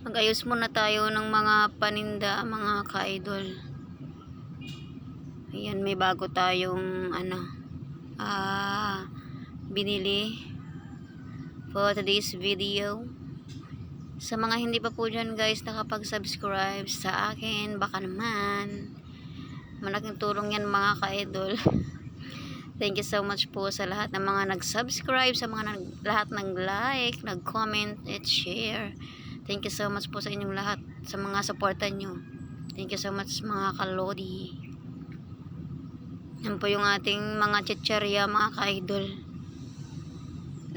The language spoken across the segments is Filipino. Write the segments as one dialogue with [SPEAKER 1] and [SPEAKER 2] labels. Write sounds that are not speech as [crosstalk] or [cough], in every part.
[SPEAKER 1] Mag-ayos muna tayo ng mga paninda, mga ka-idol. Ayan, may bago tayong ano, ah, binili for today's video. Sa mga hindi pa po dyan guys nakapag-subscribe sa akin, baka naman. Malaking tulong yan mga ka-idol. [laughs] Thank you so much po sa lahat ng mga nag-subscribe, sa mga nag, lahat nag-like, nag-comment, at share. Thank you so much po sa inyong lahat, sa mga supportan nyo. Thank you so much mga kalodi. Yan po yung ating mga chicherya, mga ka-idol.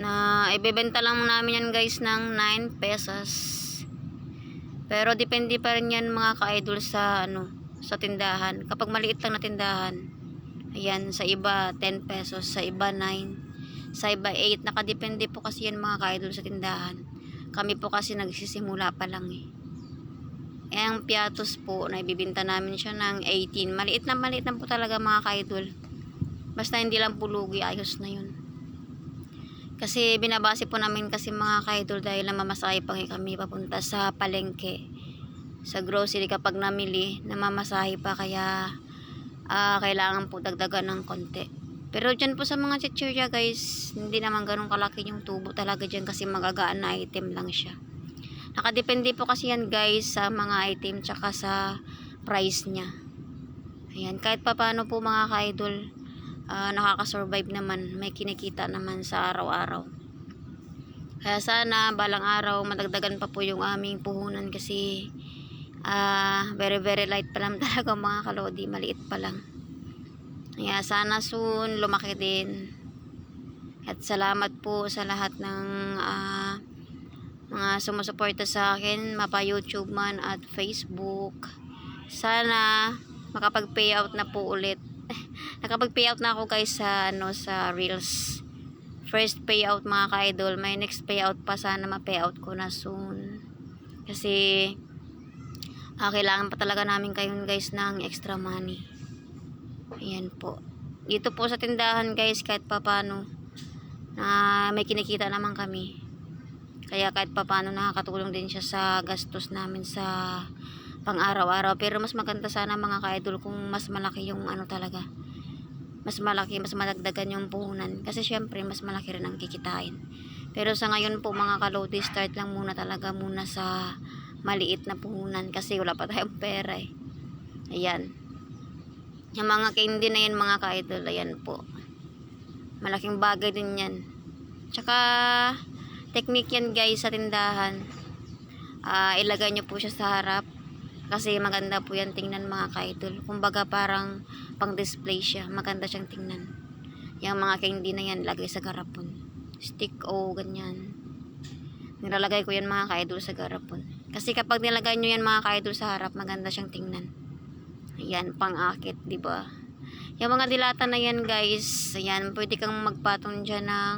[SPEAKER 1] Na ibebenta lang namin yan guys ng 9 pesos. Pero depende pa rin yan mga ka-idol sa ano, sa tindahan. Kapag maliit lang na tindahan, Ayan, sa iba 10 pesos, sa iba 9, sa iba 8. Nakadepende po kasi yan mga ka-idol sa tindahan. Kami po kasi nagsisimula pa lang eh. Eh, ang piatos po, naibibinta namin siya ng 18. Maliit na maliit na po talaga mga ka-idol. Basta hindi lang pulugi, ayos na yun. Kasi binabase po namin kasi mga ka-idol dahil namamasahe pa kami papunta sa palengke. Sa grocery kapag namili, namamasahe pa kaya ah kailangan po dagdagan ng konti. Pero dyan po sa mga chichirya guys, hindi naman ganun kalaki yung tubo talaga dyan kasi magagaan na item lang siya. Nakadepende po kasi yan guys sa mga item tsaka sa price niya. Ayan, kahit pa paano po mga ka-idol, ah, nakakasurvive naman, may kinikita naman sa araw-araw. Kaya sana balang araw madagdagan pa po yung aming puhunan kasi ah very very light pa lang [laughs] talaga mga kalodi maliit pa lang kaya sana soon lumaki din. At salamat po sa lahat ng ah, mga sumusuporta sa akin mapa youtube man at facebook. Sana makapag payout na po ulit. [laughs] Nakapag payout na ako guys sa ano sa reels. First payout mga ka-idol. May next payout pa. Sana ma-payout ko na soon. Kasi ah, kailangan pa talaga namin kayo guys ng extra money ayan po. Dito po sa tindahan guys kahit papano na may kinikita naman kami. Kaya kahit papano nakakatulong din siya sa gastos namin sa pang araw-araw pero mas maganda sana mga ka-idol kung mas malaki yung ano talaga. Mas malaki, mas madagdagan yung puhunan. Kasi syempre mas malaki rin ang kikitain. Pero sa ngayon po mga kalodi start lang muna talaga muna sa maliit na puhunan. Kasi wala pa tayong pera eh. Ayan. Yung mga candy na yan mga ka-idol, ayan po. Malaking bagay din yan. Tsaka, technique yan guys sa tindahan. Ah, ilagay nyo po siya sa harap. Kasi maganda po yan tingnan mga ka-idol. Kumbaga parang pang display siya. Maganda siyang tingnan. Yung mga candy na yan, lagay sa garapon. Stick o ganyan. Nilalagay ko yan mga ka-idol sa garapon. Kasi kapag nilagay nyo yan mga ka-idol sa harap, maganda siyang tingnan. Ayan, pang-akit, ba? Yung mga dilata na yan guys, ayan, pwede kang magpatong dyan ng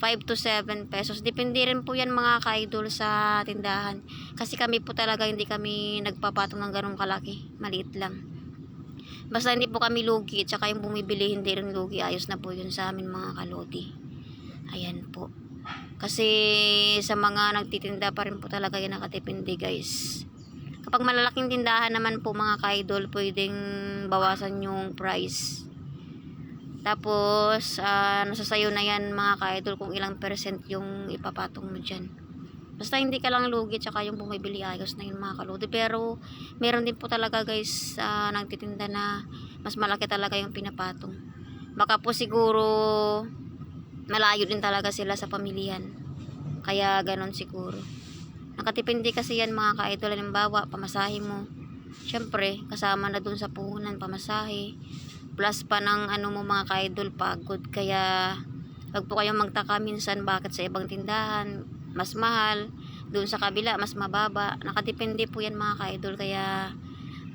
[SPEAKER 1] 5 to 7 pesos. Depende rin po yan mga ka-idol sa tindahan. Kasi kami po talaga hindi kami nagpapatong ng ganong kalaki. Maliit lang. Basta hindi po kami lugi, tsaka yung bumibili hindi rin lugi. Ayos na po yun sa amin mga kalodi. Ayan po. Kasi sa mga nagtitinda pa rin po talaga yan nakatipindi guys. Kapag malalaking tindahan naman po mga ka-idol, pwedeng bawasan yung price. Tapos, ah, nasa sayo na yan mga ka-idol kung ilang percent yung ipapatong mo dyan. Basta hindi ka lang lugi tsaka yung bumibili ayos na yun mga kaludi. Pero meron din po talaga guys ah, nagtitinda na mas malaki talaga yung pinapatong. Baka po siguro malayo din talaga sila sa pamilyan. Kaya ganon siguro. Nakatipindi kasi yan mga ka-idol. Halimbawa, pamasahe mo. Siyempre, kasama na dun sa puhunan, pamasahe. Plus pa ng ano mo mga ka-idol, pagod. Kaya, wag po kayong magtaka minsan bakit sa ibang tindahan, mas mahal. Doon sa kabila, mas mababa. Nakatipindi po yan mga ka-idol. Kaya,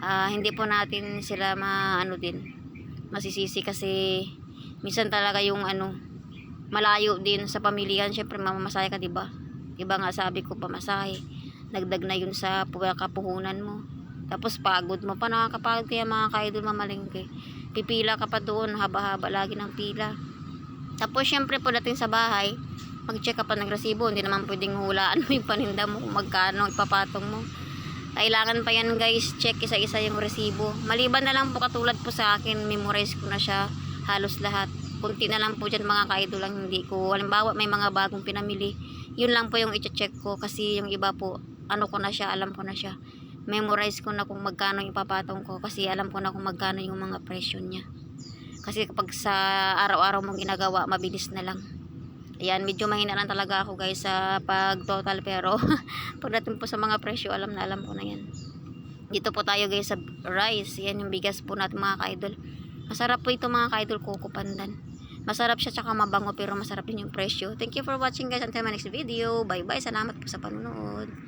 [SPEAKER 1] ah, hindi po natin sila maano din. Masisisi kasi, minsan talaga yung ano, malayo din sa pamilyan. Siyempre, mamamasahe ka, di ba? Iba nga sabi ko pamasahe. Nagdag na yun sa pu- kapuhunan mo. Tapos pagod mo pa nakakapagod kaya mga kaidol mamalingke. Pipila ka pa doon, haba-haba lagi ng pila. Tapos syempre pagdating sa bahay, mag-check up pa ng resibo. Hindi naman pwedeng hulaan mo [laughs] yung paninda mo kung magkano ipapatong mo. Kailangan pa yan guys, check isa-isa yung resibo. Maliban na lang po katulad po sa akin, memorize ko na siya halos lahat. Kunti na lang po dyan mga kaidol lang hindi ko. Halimbawa may mga bagong pinamili, yun lang po yung i-check ko kasi yung iba po, ano ko na siya, alam ko na siya. Memorize ko na kung magkano yung ipapatong ko kasi alam ko na kung magkano yung mga presyo niya. Kasi kapag sa araw-araw mong ginagawa, mabilis na lang. Ayan, medyo mahina lang talaga ako guys sa pag total pero [laughs] pagdating po sa mga presyo, alam na alam ko na yan. Dito po tayo guys sa rice. Yan yung bigas po natin mga kaidol. Masarap po ito mga kaidol Coco Pandan. Masarap siya tsaka mabango pero masarap din yung presyo. Thank you for watching guys. Until my next video. Bye bye. Salamat po sa panonood.